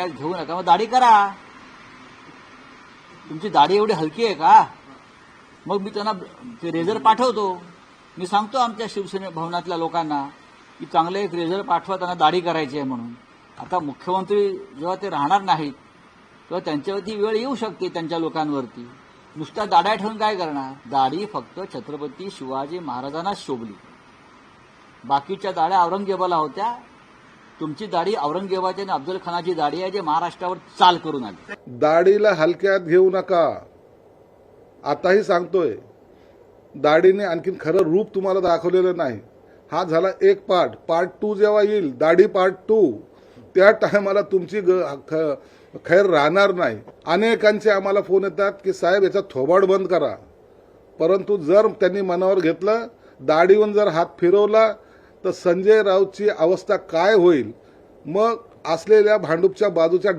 हलक्यात घेऊ नका. मग दाढी करा. तुमची दाढी एवढी हलकी आहे का? मग मी त्यांना ते रेझर पाठवतो. मी सांगतो आमच्या शिवसेने भवनातल्या लोकांना की चांगले एक रेझर पाठवा त्यांना दाढी करायची आहे म्हणून. आता मुख्यमंत्री जेव्हा ते राहणार नाहीत तेव्हा त्यांच्यावरती वेळ येऊ शकते त्यांच्या लोकांवरती. नुसत्या दाड्या ठेवून काय करणार? दाढी फक्त छत्रपती शिवाजी महाराजांनाच शोभली. बाकीच्या दाड्या औरंगजेबाला होत्या. तुमची दाढी औरंगजेबाची आणि अफजल खानाची दाढी आहे जे महाराष्ट्रावर चाल करून आली. दाढीला हलक्यात घेऊ नका. आताही सांगतोय दाढीने आणखीन खरं रूप तुम्हाला दाखवलेलं नाही. हा झाला एक पार्ट पार्ट टू जेव्हा येईल दाढी पार्ट टू त्या टायमाला तुमची ग ख- खैर राहणार नाही. अनेकांचे आम्हाला फोन येतात की साहेब याचा थोबाड बंद करा. परंतु जर त्यांनी मनावर घेतलं दाढीवर जर हात फिरवला तर संजय राऊतची अवस्था काय होईल? मग असलेल्या भांडूपच्या बाजूच्या